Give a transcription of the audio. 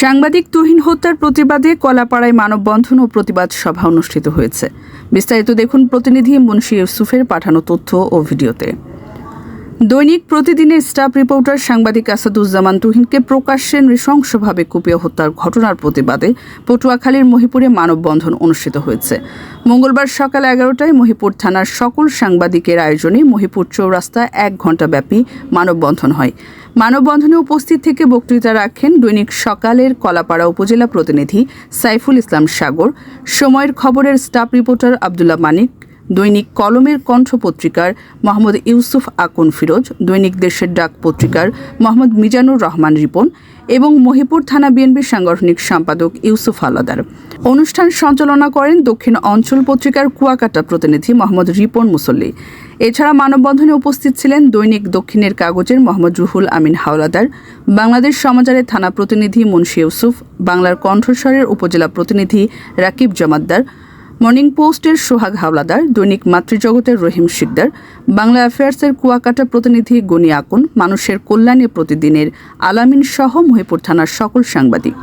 সাংবাদিক তুহিন হত্যার প্রতিবাদে কলাপাড়ায় মানববন্ধন ও প্রতিবাদ সভা অনুষ্ঠিত হয়েছে। বিস্তারিত দেখুন প্রতিনিধি মুন্সি ইউসুফের পাঠানো তথ্য ও ভিডিওতে। দৈনিক প্রতিদিনের স্টাফ রিপোর্টার সাংবাদিক আসাদুজ্জামান তুহিনকে প্রকাশ্যে নৃশংসভাবে কুপিয়ে হত্যার ঘটনার প্রতিবাদে পটুয়াখালীর মহিপুরে মানববন্ধন অনুষ্ঠিত হয়েছে। মঙ্গলবার সকাল এগারোটায় মহিপুর থানার সকল সাংবাদিকের আয়োজনে মহিপুর চৌরাস্তায় এক ঘণ্টাব্যাপী মানববন্ধন হয়। মানববন্ধনে উপস্থিত থেকে বক্তৃতা রাখেন দৈনিক সকালের কলাপাড়া উপজেলা প্রতিনিধি সাইফুল ইসলাম সাগর। সময়ের খবরের স্টাফ রিপোর্টার আবদুল্লাহ মানিক দৈনিক কলমের কণ্ঠ পত্রিকার মোহাম্মদ ইউসুফ আকুন ফিরোজ, দৈনিক দেশের ডাক পত্রিকার মোহাম্মদ মিজানুর রহমান রিপন এবং মহিপুর থানা বিএনপির সাংগঠনিক সম্পাদক ইউসুফ আলাদার অনুষ্ঠান সঞ্চালনা করেন দক্ষিণ অঞ্চল পত্রিকার কুয়াকাটা প্রতিনিধি মোহাম্মদ রিপন মুসল্লি। এছাড়া মানববন্ধনে উপস্থিত ছিলেন দৈনিক দক্ষিণের কাগজের মোহাম্মদ রুহুল আমিন হাওলাদার, বাংলাদেশ সমাচারের থানা প্রতিনিধি মুন্সি ইউসুফ, বাংলার কণ্ঠস্বরের উপজেলা প্রতিনিধি রাকিব জমাদ্দার মর্নিং পোস্টের সোহাগ হাওলাদার, দৈনিক মাতৃজগতের রহিম শিকদার, বাংলা অ্যাফেয়ার্সের কুয়াকাটা প্রতিনিধি গনি আকুন, মানুষের কল্যাণে প্রতিদিনের আলামিন সহ মহিপুর থানার সকল সাংবাদিক।